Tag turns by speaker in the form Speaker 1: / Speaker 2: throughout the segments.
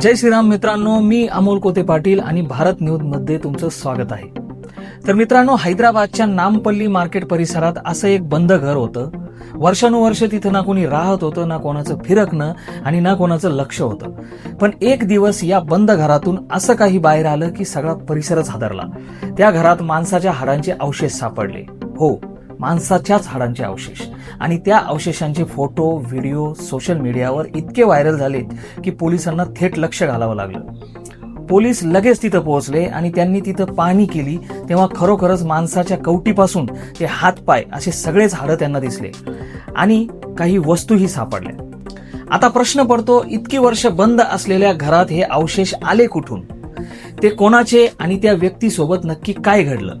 Speaker 1: जय श्रीराम मित्रांनो मी अमोल कोते पाटील आणि भारत न्यूजमध्ये तुमचं स्वागत आहे. तर मित्रांनो हैदराबादच्या नामपल्ली मार्केट परिसरात असं एक बंद घर होतं. वर्षानुवर्ष तिथं ना कोणी राहत होतं ना कोणाचं फिरकणं आणि ना कोणाचं लक्ष होतं. पण एक दिवस या बंद घरातून असं काही बाहेर आलं की सगळा परिसरच हादरला. त्या घरात माणसाच्या हाडांचे अवशेष सापडले. हो माणसाच्याच हाडांचे अवशेष. आणि त्या अवशेषांचे फोटो व्हिडिओ सोशल मीडियावर इतके व्हायरल झालेत की पोलिसांना थेट लक्ष घालावं लागलं. पोलीस लगेच तिथं पोहोचले आणि त्यांनी तिथं पाहणी केली तेव्हा खरोखरच माणसाच्या कवटीपासून ते हातपाय असे सगळेच हाडं त्यांना दिसले आणि काही वस्तूही सापडल्या. आता प्रश्न पडतो इतकी वर्ष बंद असलेल्या घरात हे अवशेष आले कुठून? ते कोणाचे आणि त्या व्यक्तीसोबत नक्की काय घडलं?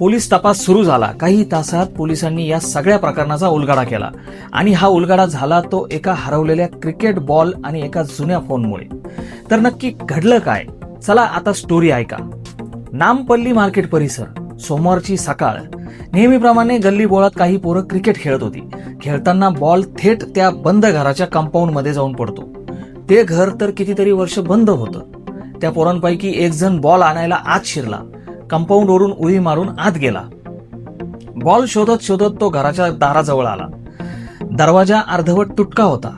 Speaker 1: पोलीस तपास सुरू झाला. काही तासात पोलिसांनी या सगळ्या प्रकरणाचा उलगडा केला. आणि हा उलगडा झाला तो एका हरवलेल्या क्रिकेट बॉल आणि एका जुन्या फोनमुळे. तर नक्की घडलं काय? चला आता स्टोरी ऐका. नामपल्ली मार्केट परिसर सोमवारची सकाळ. नेहमीप्रमाणे गल्ली बोळात काही पोरं क्रिकेट खेळत होती. खेळताना बॉल थेट त्या बंद घराच्या कंपाऊंडमध्ये जाऊन पडतो. ते घर तर कितीतरी वर्ष बंद होतं. त्या पोरांपैकी एक जण बॉल आणायला आत शिरला. कंपाऊंडवरून उडी मारून आत गेला. बॉल शोधत शोधत तो घराच्या दाराजवळ आला. दरवाजा अर्धवट तुटका होता.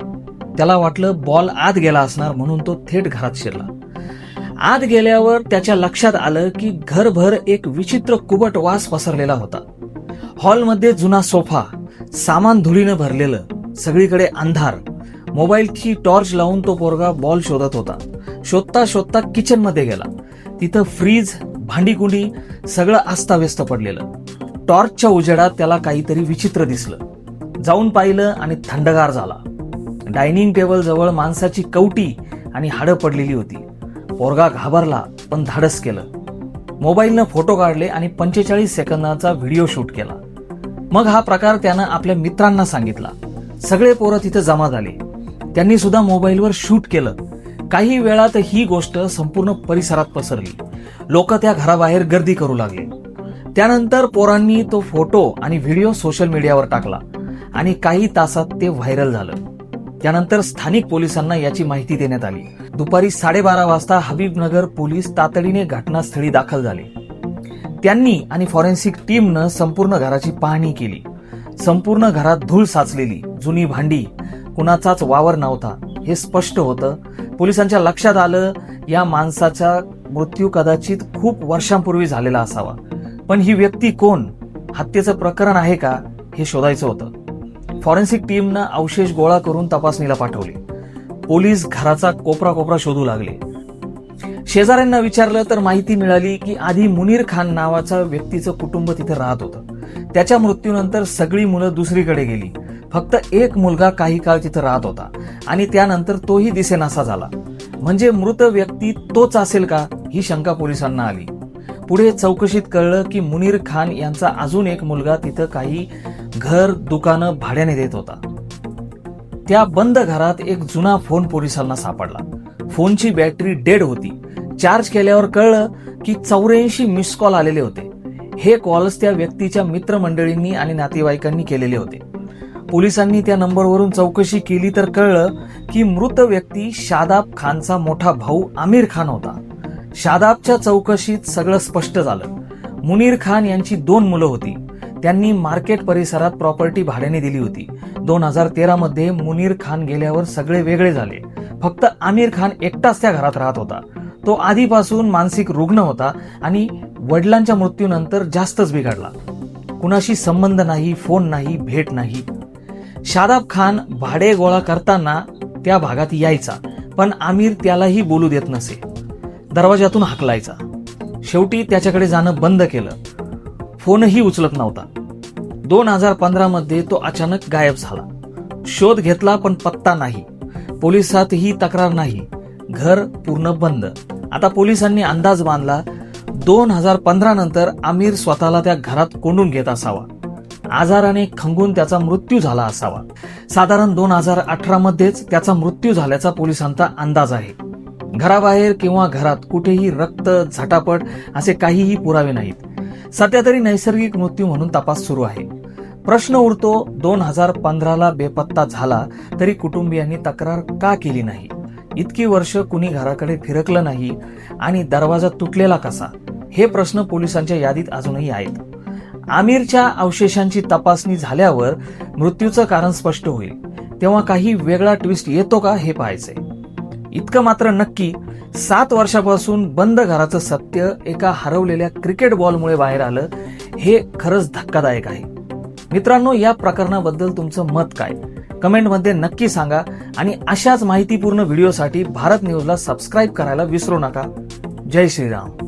Speaker 1: त्याला वाटलं बॉल आत गेला असणार म्हणून तो थेट घरात शिरला. आत गेल्यावर त्याच्या लक्षात आलं की घरभर एक विचित्र कुबट वास पसरलेला होता. हॉलमध्ये जुना सोफा सामान धुळीनं भरलेलं सगळीकडे अंधार. मोबाईलची टॉर्च लावून तो पोरगा बॉल शोधत होता. शोधता शोधता किचनमध्ये गेला. तिथं फ्रीज भांडीकुंडी सगळं अस्ताव्यस्त पडलेलं. टॉर्चच्या उजेडात त्याला काहीतरी विचित्र दिसलं. जाऊन पाहिलं आणि थंडगार झाला. डायनिंग टेबल जवळ माणसाची कवटी आणि हाडं पडलेली होती. पोरगा घाबरला पण धाडस केलं. मोबाईलनं फोटो काढले आणि पंचेचाळीस सेकंदाचा व्हिडिओ शूट केला. मग हा प्रकार त्यानं आपल्या मित्रांना सांगितला. सगळे पोरं तिथं जमा झाले. त्यांनी सुद्धा मोबाईलवर शूट केलं. काही वेळात ही गोष्ट संपूर्ण परिसरात पसरली. लोक त्या घराबाहेर गर्दी करू लागले. त्यानंतर पोरांनी तो फोटो आणि व्हिडिओ सोशल मीडियावर टाकला आणि काही तासात ते व्हायरल झालं. त्यानंतर स्थानिक पोलिसांना याची माहिती देण्यात आली. दुपारी साडेबारा वाजता हबीबनगर पोलीस तातडीने घटनास्थळी दाखल झाले. त्यांनी आणि फॉरेन्सिक टीमनं संपूर्ण घराची पाहणी केली. संपूर्ण घरात धूळ साचलेली जुनी भांडी कुणाचाच वावर नव्हता हे स्पष्ट होतं पोलिसांच्या लक्षात आलं या माणसाचा मृत्यू कदाचित खूप वर्षांपूर्वी झालेला असावा. पण ही व्यक्ती कोण? हत्येचं प्रकरण आहे का? हे शोधायचं होतं. फॉरेन्सिक टीमनं अवशेष गोळा करून तपासणीला पाठवले. पोलीस घराचा कोपरा कोपरा शोधू लागले. शेजाऱ्यांना विचारलं तर माहिती मिळाली की आधी मुनीर खान नावाचा व्यक्तीचं कुटुंब तिथे राहत होतं. त्याच्या मृत्यूनंतर सगळी मुलं दुसरीकडे गेली. फक्त एक मुलगा काही काळ तिथं राहत होता. आणि त्यानंतर तोही दिसेनासा झाला. म्हणजे मृत व्यक्ती तोच असेल का? ही शंका पोलिसांना आली. पुढे चौकशीत कळलं की मुनीर खान यांचा अजून एक मुलगा तिथं काही घर दुकानं भाड्याने देत होता. त्या बंद घरात एक जुना फोन पोलिसांना सापडला. फोनची बॅटरी डेड होती. चार्ज केल्यावर कळलं की चौऱ्याऐंशी मिस कॉल आलेले होते. हे कॉल्स त्या व्यक्तीच्या मित्रमंडळींनी आणि नातेवाईकांनी केलेले होते. पोलिसांनी त्या नंबरवरून चौकशी केली तर कळलं की मृत व्यक्ती शादाब खानचा मोठा भाऊ आमिर खान होता. शादाबच्या चौकशीत सगळं स्पष्ट झालं. मुनीर खान यांची दोन मुलं होती. त्यांनी मार्केट परिसरात प्रॉपर्टी भाड्याने दिली होती. दोन हजार तेरा मध्ये मुनीर खान गेल्यावर सगळे वेगळे झाले. फक्त आमिर खान एकटाच त्या घरात राहत होता. तो आधीपासून मानसिक रुग्ण होता आणि वडिलांच्या मृत्यूनंतर जास्तच बिघडला. कुणाशी संबंध नाही फोन नाही भेट नाही शादाब खान भाडे गोळा करताना त्या भागात यायचा पण आमिर त्यालाही बोलू देत नसे. दरवाजातून हाकलायचा. शेवटी त्याच्याकडे जाणं बंद केलं. फोनही उचलत नव्हता. दोन हजार पंधरामध्ये तो अचानक गायब झाला. शोध घेतला पण पत्ता नाही. पोलिसातही तक्रार नाही. घर पूर्ण बंद. आता पोलिसांनी अंदाज बांधला दोन हजार पंधरा नंतर आमिर स्वतःला त्या घरात कोंडून घेत असावा. आजाराने खंगून त्याचा मृत्यू झाला असावा. साधारण दोन हजार अठरा मध्येच त्याचा मृत्यू झाल्याचा पोलिसांचा अंदाज आहे. घराबाहेर किंवा घरात कुठेही रक्त झटापट असे काहीही पुरावे नाहीत. सध्या तरी नैसर्गिक मृत्यू म्हणून तपास सुरू आहे. प्रश्न उरतो दोन हजार पंधराला बेपत्ता झाला तरी कुटुंबियांनी तक्रार का केली नाही? इतकी वर्ष कुणी घराकडे फिरकलं नाही आणि दरवाजा तुटलेला कसा? हे प्रश्न पोलिसांच्या यादीत अजूनही आहेत. आमिरच्या अवशेषांची तपासणी झाल्यावर मृत्यूचं कारण स्पष्ट होईल. तेव्हा काही वेगळा ट्विस्ट येतो का हे पाहायचंय. इतकं मात्र नक्की सात वर्षापासून बंद घराचं सत्य एका हरवलेल्या क्रिकेट बॉलमुळे बाहेर आलं हे खरंच धक्कादायक आहे. मित्रांनो या प्रकरणाबद्दल तुमचं मत काय? कमेंटमध्ये नक्की सांगा आणि अशाच माहितीपूर्ण व्हिडिओसाठी भारत न्यूजला सबस्क्राईब करायला विसरू नका. जय श्रीराम.